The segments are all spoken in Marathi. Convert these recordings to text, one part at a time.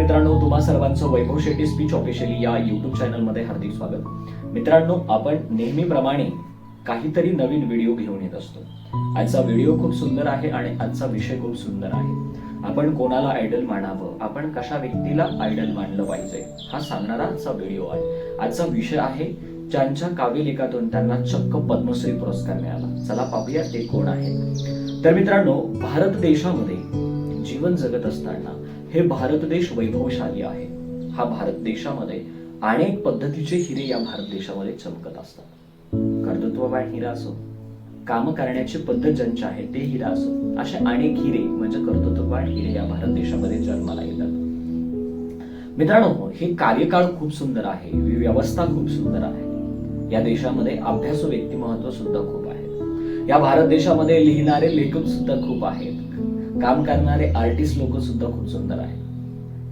मित्रांनो तुम्हा सर्वांचं वैभव शेट्टी स्पीच ऑफिशियली या युट्यूब चॅनलमध्ये हार्दिक स्वागत. मित्रांनो आपण नेहमीप्रमाणे काहीतरी नवीन व्हिडिओ घेऊन येत असतो. आजचा व्हिडिओ खूप सुंदर आहे आणि आजचा विषय खूप सुंदर आहे. आपण कोणाला आयडल मानावं? आपण कशा व्यक्तीला आयडल मानलं पाहिजे? हा सांगणारा आजचा व्हिडिओ आहे. आजचा विषय आहे ज्यांच्या काव्यलेखातून त्यांना चक्क पद्मश्री पुरस्कार मिळाला. चला पाहूया ते कोण आहे तर मित्रांनो भारत देशामध्ये जीवन जगत असताना हे भारत देश वैभवशाली आहे. हा भारत देशामध्ये अनेक पद्धतीचे हिरे या भारत देशामध्ये चमकत असतात. कर्तृत्ववान हिरा असो काम करण्याची पद्धत ज्यांची आहे ते हिरा असो असे अनेक हिरे म्हणजे कर्तृत्ववान हिरे या भारत देशामध्ये जन्माला येतात. मित्रांनो हे कार्यकाळ खूप सुंदर आहे व्यवस्था खूप सुंदर आहे. या देशामध्ये अभ्यासू व्यक्तिमत्व सुद्धा खूप आहे. या भारत देशामध्ये लिहिणारे लेखक सुद्धा खूप आहेत. काम करणारे आर्टिस्ट लोक सुद्धा खूप सुंदर आहेत.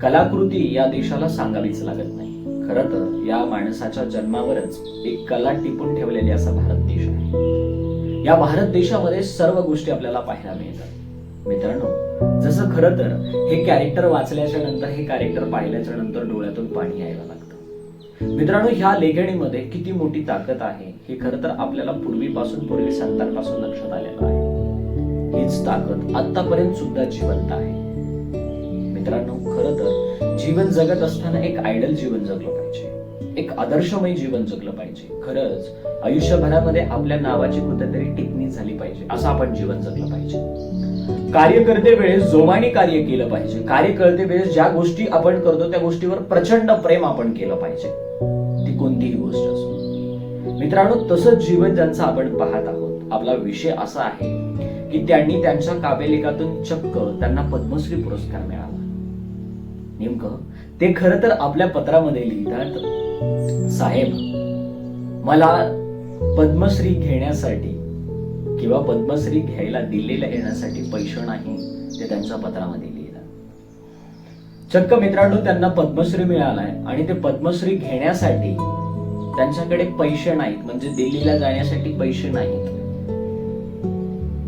कलाकृती या देशाला सांगावीच लागत नाही. खर तर या माणसाच्या जन्मावरच एक कला टिपून ठेवलेली असा भारत देश आहे. या भारत देशामध्ये सर्व गोष्टी आपल्याला पाहायला मिळतात. मित्रांनो जसं खरं तर हे कॅरेक्टर वाचल्याच्या नंतर हे कॅरेक्टर पाहिल्याच्या नंतर डोळ्यातून पाणी यायला लागतं. मित्रांनो ह्या लेखणीमध्ये किती मोठी ताकद आहे हे खरं तर आपल्याला पूर्वीपासून पूर्वी संतांपासून लक्षात आलेलं आहे. हीच ताकद आतापर्यंत सुद्धा जिवंत आहे. मित्रांनो खर तर जीवन जगत असताना एक आयडल जीवन जगलं पाहिजे. एक आदर्शमय जीवन जगलं पाहिजे. खरंच आयुष्यभरामध्ये आपल्या नावाची कुठेतरी टिकणी झाली पाहिजे. असं आपण जीवन जगलं पाहिजे. कार्य करते वेळेस जोमाने कार्य केलं पाहिजे. कार्य करते वेळेस ज्या गोष्टी आपण करतो त्या गोष्टीवर प्रचंड प्रेम आपण केलं पाहिजे. ती कोणतीही गोष्ट असो. मित्रांनो तसंच जीवन ज्यांचं आपण पाहत आहोत आपला विषय असा आहे की त्यांनी त्यांच्या काव्यलेखातून चक्क त्यांना पद्मश्री पुरस्कार मिळाला. नेमकं ते खरं तर आपल्या पत्रामध्ये लिहितात साहेब मला पद्मश्री घेण्यासाठी किंवा पद्मश्री घ्यायला दिल्लीला येण्यासाठी पैसे नाही ते त्यांच्या पत्रामध्ये लिहिलं चक्क मित्रांनो त्यांना पद्मश्री मिळालाय आणि ते पद्मश्री घेण्यासाठी त्यांच्याकडे पैसे नाहीत म्हणजे दिल्लीला जाण्यासाठी पैसे नाहीत.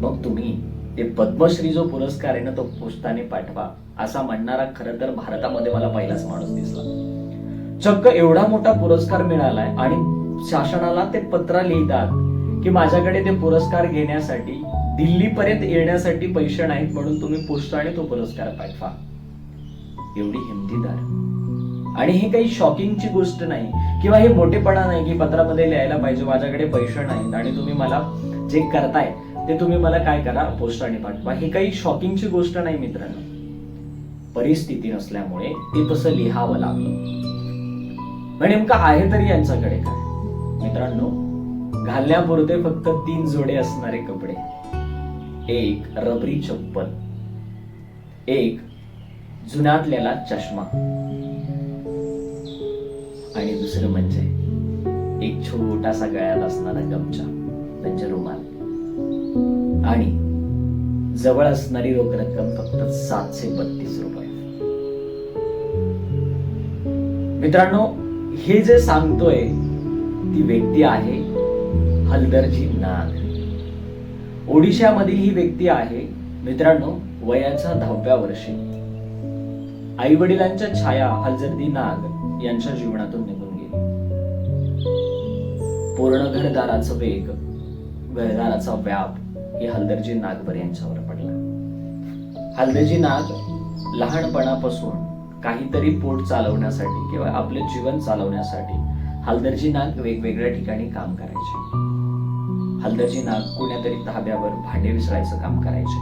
मग तुम्ही ते पद्मश्री जो पुरस्कार आहे ना तो पोस्टाने पाठवा. असा म्हणणारा खरं तर भारतामध्ये मला पहिलाच माणूस दिसला. चक्क एवढा मोठा पुरस्कार मिळालाय आणि शासनाला ते पत्र लिहितात की माझ्याकडे ते पुरस्कार घेण्यासाठी दिल्लीपर्यंत येण्यासाठी पैसे नाहीत म्हणून तुम्ही पोस्टाने तो पुरस्कार पाठवा. एवढी हिमतीदार आणि हे काही शॉकिंगची गोष्ट नाही किंवा हे मोठेपणा नाही की पत्रामध्ये लिहायला पाहिजे माझ्याकडे पैसे नाहीत आणि तुम्ही मला जे करताय ते तुम्ही मला काय करा पोस्टाने पाठवा. हे काही शॉकिंगची गोष्ट नाही मित्रांनो. परिस्थिती नसल्यामुळे ते तसं लिहावं लागलं. मग नेमकं आहे तरी यांच्याकडे काय? मित्रांनो घालण्यापुरते फक्त तीन जोडे असणारे कपडे. एक रबरी चप्पल. एक जुनातलेला चष्मा. आणि दुसरं म्हणजे एक छोटासा गळ्यात असणारा गमछा म्हणजे रुमाल आणि जवळ असणारी रोख रक्कम फक्त सातशे बत्तीस रुपये. मित्रांनो हे जे सांगतोय ती व्यक्ती आहे हलदरजी नाग. ओडिशामधील ही व्यक्ती आहे मित्रांनो वयाच्या दहाव्या वर्षी. आई वडिलांच्या छाया हलजरदी नाग यांच्या जीवनातून निघून गेली. पूर्ण घरदाराचं वेग घरदाराचा व्याप हे हलदरजी नागभर यांच्यावर पडला. हलदरजी नाग लहानपणापासून काहीतरी पोट चालवण्यासाठी किंवा आपले जीवन चालवण्यासाठी हलदरजी नाग वेगवेगळ्या ठिकाणी काम करायचे. हलदरजी नाग कोण्यातरी धाब्यावर भांडे विसरायचं काम करायचे.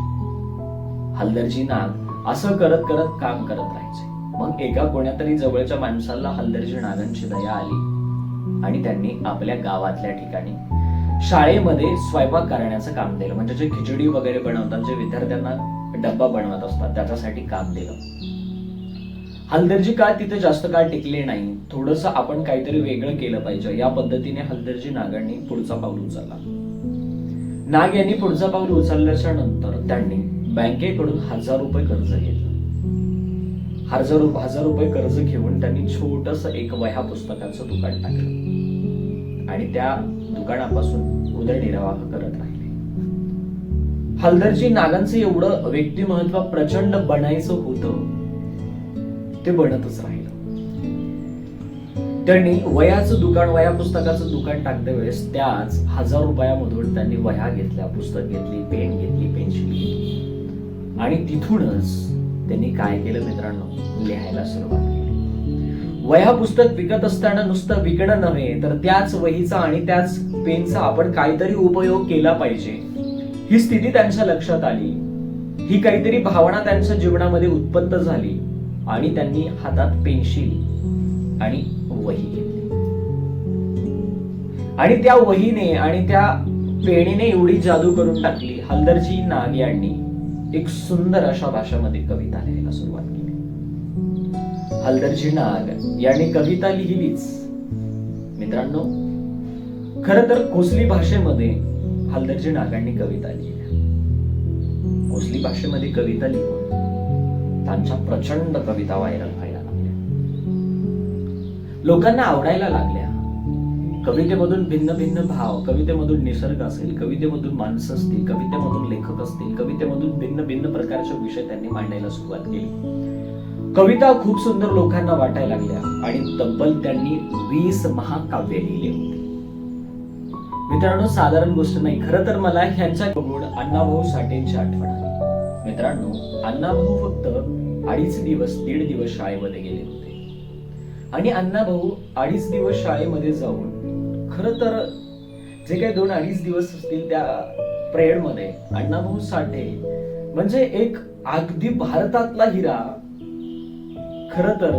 हलदरजी नाग असं करत करत काम करत राहायचे. मग एका कोण्यातरी जवळच्या माणसाला हलदरजी नागांची दया आली आणि त्यांनी आपल्या गावातल्या ठिकाणी शाळेमध्ये स्वयंपाक करण्याचं काम दिलं. म्हणजे जे खिचडी वगैरे बनवतात जे विद्यार्थ्यांना डब्बा बनवत असतात त्याच्यासाठी काम दिलं. हलदर्जी काळ तिथे जास्त काळ टिकले नाही. थोडस आपण काहीतरी वेगळं केलं पाहिजे. या पद्धतीने हलदर्जी नागांनी पुढचा पाऊल उचलला. नाग यांनी पुढचा पाऊल उचलल्याच्या नंतर त्यांनी बँकेकडून हजार रुपये कर्ज घेतलं. हजार हजार रुपये कर्ज घेऊन त्यांनी छोटस एक वह्या पुस्तकाचं दुकान टाकलं. आणि त्या कंकणापासून उदरनिर्वाह करत राहिले. हलदरजी नागांचं एवढं व्यक्तिमत्व प्रचंड बनायचं होतं ते बनतच राहिलं. त्यांनी वयाचं दुकान वया पुस्तकाचं दुकान टाकते वेळेस त्याच हजार रुपयामधून त्यांनी वह्या घेतल्या पुस्तक घेतली पेन घेतली पेन्सिल घेतली. आणि तिथूनच त्यांनी काय केलं मित्रांनो? लिहायला सुरुवात केली. वह्या पुस्तक विकत असताना नुसतं विकणं नव्हे तर त्याच वहीचा आणि त्याच पेनचा आपण काहीतरी उपयोग केला पाहिजे. ही स्थिती त्यांच्या लक्षात आली. ही काहीतरी भावना त्यांच्या जीवनामध्ये उत्पन्न झाली आणि त्यांनी हातात पेन्सिल आणि वही घेतली. आणि त्या वहीने आणि त्या पेणीने एवढी जादू करून टाकली. हलदरजी नाग यांनी एक सुंदर अशा भाषेमध्ये कविता लिहायला सुरुवात केली. हलदरजी नाग यांनी कविता लिहिलीच. मित्रांनो खर तर कोसली भाषेमध्ये हलदरजी नागांनी कविता लिहिल्या. कोसली भाषेमध्ये कविता लिहून त्यांच्या प्रचंड कविता व्हायरल व्हायला लागल्या. लोकांना आवडायला लागल्या. कवितेमधून भिन्न भिन्न भाव कवितेमधून निसर्ग असेल कवितेमधून माणसं असतील कवितेमधून लेखक असतील कवितेमधून भिन्न भिन्न प्रकारचे विषय त्यांनी मांडायला सुरुवात केली. कविता खूप सुंदर लोकांना वाटायला लागल्या आणि तब्बल त्यांनी वीस महाकाव्य लिहिले होते. मित्रांनो साधारण गोष्ट नाही. खरं तर मला ह्यांच्या बघून अण्णाभाऊ साठेंची आठवण आली. मित्रांनो अण्णाभाऊ फक्त अडीच दिवस दीड दिवस शाळेमध्ये गेले होते. आणि अण्णाभाऊ अडीच दिवस शाळेमध्ये जाऊन खर तर जे काही दोन अडीच दिवस असतील त्या प्रेयरमध्ये अण्णाभाऊ साठे म्हणजे एक अगदी भारतातला हिरा खर तर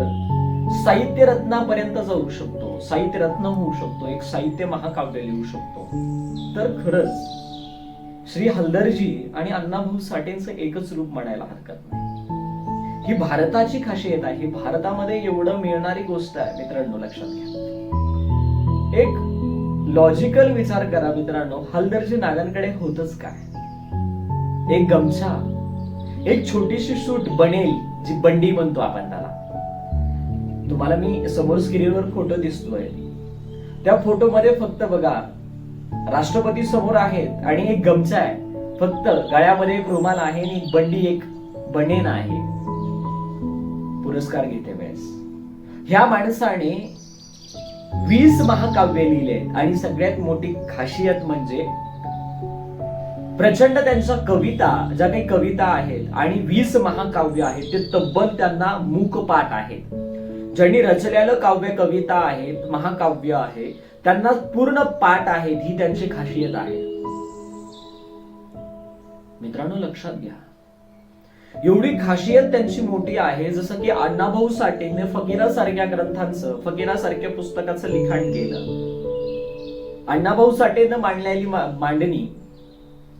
साहित्य रत्नापर्यंत जाऊ शकतो. साहित्य रत्न होऊ शकतो एक साहित्य महाकाव्य लिहू शकतो. तर खरंच श्री हलदरजी आणि अण्णाभाऊ साठेंचं एकच रूप म्हणायला हरकत नाही. ही भारताची खासियत आहे ही भारतामध्ये एवढं मिळणारी गोष्ट आहे मित्रांनो लक्षात घ्या. एक लॉजिकल विचार करा मित्रांनो हलदरजी नागांकडे होतच काय? एक गमछा एक छोटीशी सूट बनेल जी बंडी म्हणतो आपण त्याला. तुम्हाला मी समोर स्क्रीनवर फोटो दिसतोय. त्या फोटोमध्ये फक्त बघा राष्ट्रपती समोर आहेत आणि एक गमछा आहे. फक्त गळ्यामध्ये एक रुमाल आहे आणि एक बंडी एक बनेन आहे. पुरस्कार घेते वेळेस ह्या माणसाने वीस महाकाव्य लिहिले आणि सगळ्यात मोठी खासियत म्हणजे प्रचंड त्यांच्या कविता ज्या काही कविता आहेत आणि वीस महाकाव्य आहेत ते तब्बल त्यांना मूकपाठ आहेत. ज्यांनी रचलेलं काव्य कविता आहेत महाकाव्य आहे त्यांना पूर्ण पाठ आहेत ही त्यांची खासियत आहे. मित्रांनो लक्षात घ्या. एवढी खासियत त्यांची मोठी आहे जसं की अण्णाभाऊ साठेने फकीरा सारख्या ग्रंथांचं फकीरा सारख्या पुस्तकाचं लिखाण केलं. अण्णाभाऊ साठेनं मांडलेली मांडणी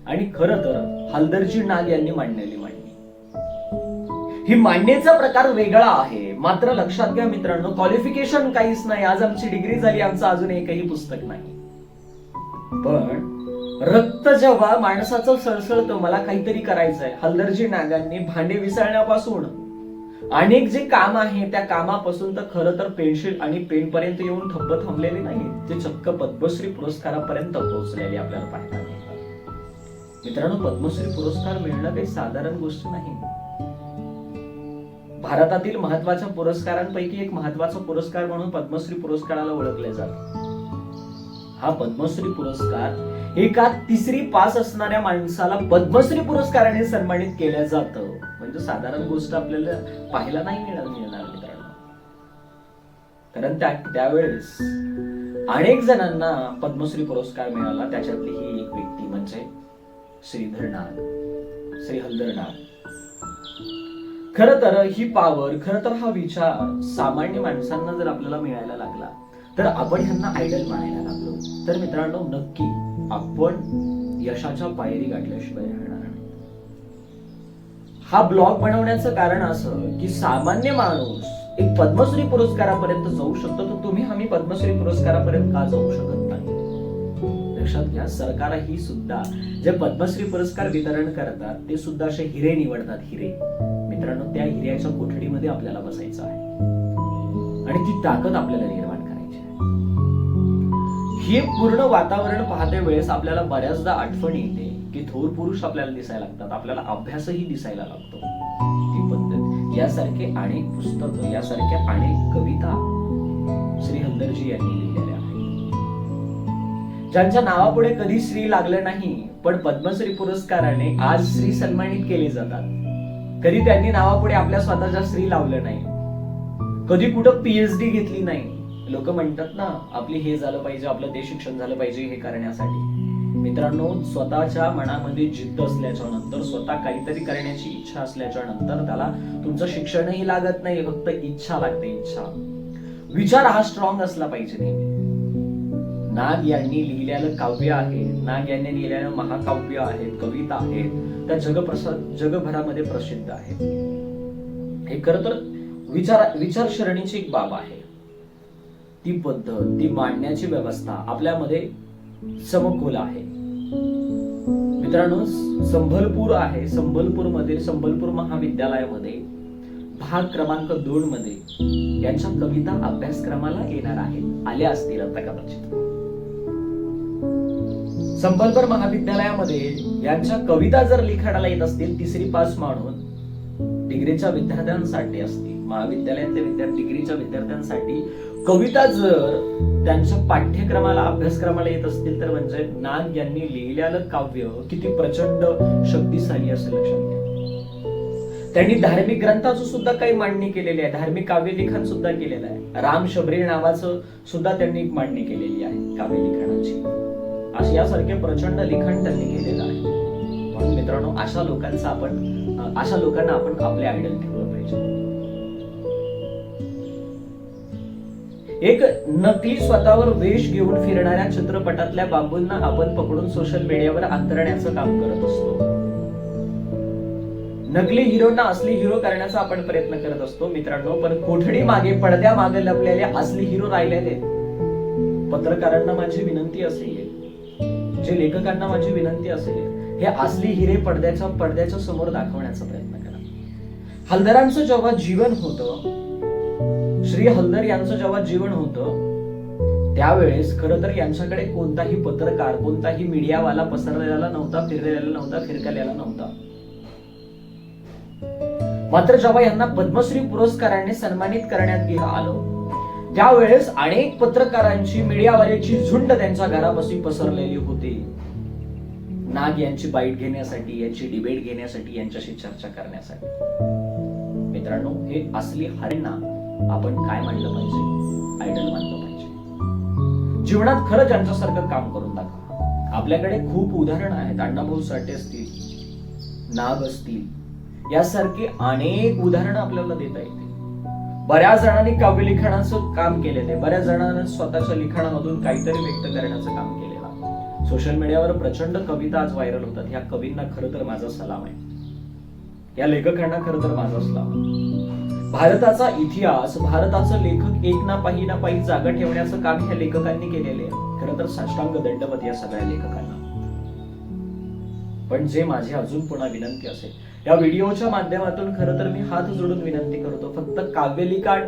आणि खर तर हलदरजी नाग यांनी मांडलेली मांडणी. ही मांडणीचा प्रकार वेगळा आहे. मात्र लक्षात घ्या मित्रांनो क्वालिफिकेशन काहीच नाही. आज आमची डिग्री झाली आमचं अजून एकही पुस्तक नाही. पण रक्त जेव्हा माणसाचं सळसळतं मला काहीतरी करायचंय. हलदरजी नागांनी भांडे विसळण्यापासून अनेक जे काम आहे त्या कामापासून तर खरं तर पेन्सिल आणि पेन पर्यंत येऊन ठप्प थांबलेले नाही ते चक्क पद्मश्री पुरस्कारापर्यंत पोहोचलेले आपल्याला पाहता मित्रांनो पद्मश्री पुरस्कार मिळणं काही साधारण गोष्ट नाही. भारतातील महत्त्वाच्या पुरस्कारांपैकी एक महत्त्वाचा पुरस्कार म्हणून पद्मश्री पुरस्काराला ओळखले जाते. हा पद्मश्री पुरस्कार एका तिसरी पास असणाऱ्या माणसाला पद्मश्री पुरस्काराने सन्मानित केलं जातं. म्हणजे साधारण गोष्ट आपल्याला पाहायला नाही मिळणार मिळणार मित्रांनो. कारण त्या त्यावेळेस अनेक जणांना पद्मश्री पुरस्कार मिळाला. त्याच्यातली ही एक व्यक्ती म्हणजे श्रीधरनाथ श्री हल्दरनाथ खर तर ही पावर खर तर हा विचार सामान्य माणसांना जर आपल्याला मिळायला लागला तर आपण ह्यांना आयडल मानायला लागलो. तर मित्रांनो नक्की आपण यशाच्या पायरी गाठल्याशिवाय राहणार नाही. हा ब्लॉग बनवण्याचं कारण असं की सामान्य माणूस एक पद्मश्री पुरस्कारापर्यंत जाऊ शकतो तर तुम्ही आम्ही पद्मश्री पुरस्कारापर्यंत का जाऊ शकत नाही? लक्षात घ्या सरकारही सुद्धा जे पद्मश्री पुरस्कार वितरण करतात ते सुद्धा असे हिरे निवडतात हिरे. मित्रांनो त्या हिऱ्याच्या कोठडीमध्ये आपल्याला बसायचं आहे. आणि ती ताकद आपल्याला निर्माण करायची आहे. हे पूर्ण वातावरण पाहते वेळेस आपल्याला बऱ्याचदा आठवण येते की थोर पुरुष आपल्याला दिसायला लागतात. आपल्याला अभ्यासही दिसायला लागतो. ती पद्धत. यासारखे अनेक पुस्तक यासारख्या अनेक कविता श्री हंदरजी यांनी लिहिलेल्या आहेत. ज्यांच्या नावापुढे कधी श्री लागलं नाही पण पद्मश्री पुरस्काराने आज श्री सन्मानित केले जातात. कधी त्यांनी नावापुढे आपल्या स्वतःच्या स्त्री लावलं नाही. कधी कुठं पीएचडी घेतली नाही. लोक म्हणतात ना आपली हे झालं पाहिजे आपलं ते शिक्षण झालं पाहिजे हे करण्यासाठी. मित्रांनो स्वतःच्या मनामध्ये जिद्द असल्याच्या नंतर स्वतः काहीतरी करण्याची इच्छा असल्याच्या नंतर त्याला तुमचं शिक्षणही लागत नाही फक्त इच्छा लागते इच्छा. विचार हा स्ट्रॉंग असला पाहिजे नेहमी. नाग यांनी लिहिलेलं काव्य आहे. नाग यांनी लिहिलेलं महाकाव्य आहेत कविता आहेत. त्या जगप्रसाद जगभरामध्ये प्रसिद्ध आहेत हे खर तर विचार विचारसरणीची एक बाब आहे. ती पद्धत ती मांडण्याची व्यवस्था आपल्यामध्ये समकोल आहे. मित्रांनो संबलपूर आहे. संबलपूरमध्ये संबलपूर महाविद्यालयामध्ये भाग क्रमांक दोन मध्ये यांच्या कविता अभ्यासक्रमाला येणार आहेत. आल्या असतील आता कदाचित. संबलपूर महाविद्यालयामध्ये यांच्या कविता जर लिखाणाला येत असतील तिसरी पास म्हणून डिग्रीच्या विद्यार्थ्यांसाठी असतील महाविद्यालयातल्या विद्यार्थी डिग्रीच्या विद्यार्थ्यांसाठी कविता जर त्यांच्या पाठ्यक्रमाला अभ्यासक्रमाला येत असतील तर म्हणजे नाग यांनी लिहिलेलं काव्य किती प्रचंड शक्तिशाली असं लक्षात घ्या. त्यांनी धार्मिक ग्रंथाचं सुद्धा काही मांडणी केलेली आहे धार्मिक काव्य लिखाण सुद्धा केलेलं आहे. राम शबरी नावाचं सुद्धा त्यांनी मांडणी केलेली आहे काव्य लिखाणाची अशी यासारखे प्रचंड लिखाण त्यांनी केलेलं आहे. म्हणून मित्रांनो अशा लोकांचा आपण अशा लोकांना आपण आपले आयडल ठेवलं पाहिजे. एक नकली स्वतःवर वेश घेऊन फिरणाऱ्या चित्रपटातल्या बांबूंना आपण पकडून सोशल मीडियावर अंतरण्याचं काम करत असतो. नकली हिरोना असली हिरो करण्याचा आपण प्रयत्न करत असतो मित्रांनो. पण कोठडी मागे पडद्या मागे लपलेले असली हिरो राहिलेले पत्रकारांना माझी विनंती असेल. जे लेखकांना माझी विनंती असेल हे असली हिरे पडद्याच्या पडद्याच्या समोर दाखवण्याचा प्रयत्न करा. हलदरांचं जेव्हा जीवन होतं श्री हलदर यांचं जेव्हा जीवन होतं त्यावेळेस खर तर यांच्याकडे कोणताही पत्रकार कोणताही मीडियावाला पसरलेला नव्हता फिरलेला नव्हता फिरकलेला नव्हता. मात्र जेव्हा यांना पद्मश्री पुरस्काराने सन्मानित करण्यात गेलं आलं त्यावेळेस अनेक पत्रकारांची मीडियावाल्याची झुंड त्यांच्या घरापासून पसरलेली होती. नाग यांची बाईट घेण्यासाठी यांची डिबेट घेण्यासाठी यांच्याशी चर्चा करण्यासाठी. मित्रांनो हे असली हरणा आपण काय मानलं पाहिजे? आयडल मानलं पाहिजे. जीवनात खरं ज्यांच्यासारखं काम करून दाखवा. आपल्याकडे खूप उदाहरणं आहेत. अण्णाभाऊ साठे असतील नाग असतील यासारखी अनेक उदाहरणं आपल्याला देता येतील. बऱ्याच जणांनी काव्य लिखाणाचं काम केलेलं आहे. बऱ्याच जणांना स्वतःच्या लिखाणामधून काहीतरी व्यक्त करण्याचं काम केलेलं आहे. सोशल मीडियावर प्रचंड कविता आज व्हायरल होतात. ह्या कवींना खरं तर माझा सलाम आहे. या लेखकांना खरं तर माझा सलाम भारताचा इतिहास भारताचं लेखक एक ना पाही ना पाही जागा ठेवण्याचं काम ह्या लेखकांनी केलेले आहे. खरं तर साष्टांग दंडवत या सगळ्या लेखकांना. पण जे माझी अजून पुन्हा विनंती असेल या व्हिडिओच्या माध्यमातून खरं तर मी हात जोडून विनंती करतो फक्त काव्य लिखाण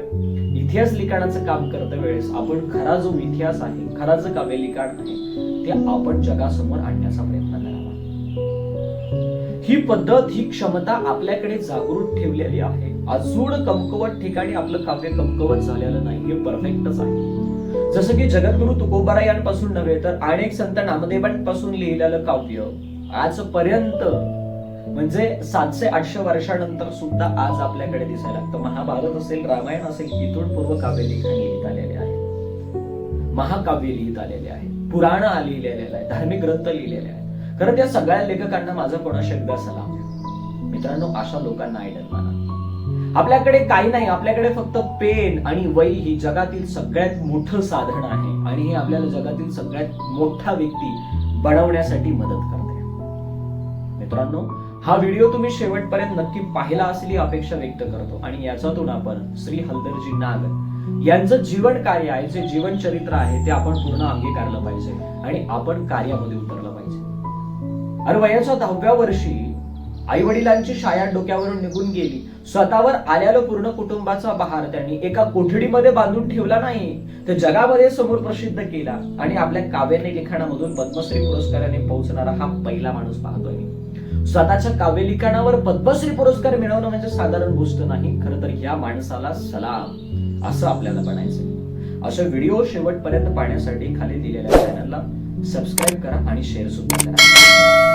इतिहास लिखाणाचं काम करता वेळेस. आपण खरा जो इतिहास आहे खरा जो काव्य लिखाण आहे ते आपण जगासमोर आणण्याचा प्रयत्न करावा. ही पद्धत ही क्षमता आपल्याकडे जागृत ठेवलेली आहे. अजून कमकवत ठिकाणी आपलं काव्य कमकुवत झालेलं नाही हे परफेक्टच आहे. जसं की जगद्गुरु तुकोबारा यांपासून नव्हे तर अनेक संत नामदेवांपासून लिहिलेलं काव्य आजपर्यंत म्हणजे सातशे आठशे वर्षानंतर सुद्धा आज आपल्याकडे दिसायला लागतं. महाभारत असेल रामायण असेल इथून पूर्व काव्य लिखाण लिहित आलेले आहे. महाकाव्य लिहित आलेले आहे. पुराण लिहिलेले आहे. धार्मिक ग्रंथ लिहिलेले आहे खरं त्या सगळ्या लेखकांना माझा कोणा शब्द सलाम. मित्रांनो अशा लोकांना आयडल माना. आपल्याकडे काही नाही. आपल्याकडे फक्त पेन आणि वही ही जगातील सगळ्यात मोठं साधन आहे. आणि हे आपल्याला जगातील सगळ्यात मोठा व्यक्ती बनवण्यासाठी मदत करते. मित्रांनो हा व्हिडिओ तुम्ही शेवटपर्यंत नक्की पाहिला असली अपेक्षा व्यक्त करतो. आणि याच्यातून आपण श्री हलदरजी नाग यांचं जीवन कार्य आहे जे जीवन चरित्र आहे ते आपण पूर्ण अंगीकारलं पाहिजे. आणि आपण कार्यामध्ये उतरलं पाहिजे. अरे वयाच्या दहाव्या वर्षी आई वडिलांची शाया डोक्यावरून निघून गेली. स्वतःवर आल्याला पूर्ण कुटुंबाचा बहार त्यांनी एका कोठडीमध्ये बांधून ठेवला नाही. तर जगामध्ये समोर प्रसिद्ध केला. आणि आपल्या काव्याने लिखाणामधून पद्मश्री पुरस्काराने पोहोचणारा हा पहिला माणूस पाहतोय. मी स्वतःच्या काव्यलिखाणावर पद्मश्री पुरस्कार मिळवणं म्हणजे साधारण गोष्ट नाही. खर तर ह्या माणसाला सलाम असं आपल्याला म्हणायचं असे व्हिडिओ शेवटपर्यंत पाहण्यासाठी खाली दिलेल्या चॅनलला सबस्क्राईब करा आणि शेअर सुद्धा करा.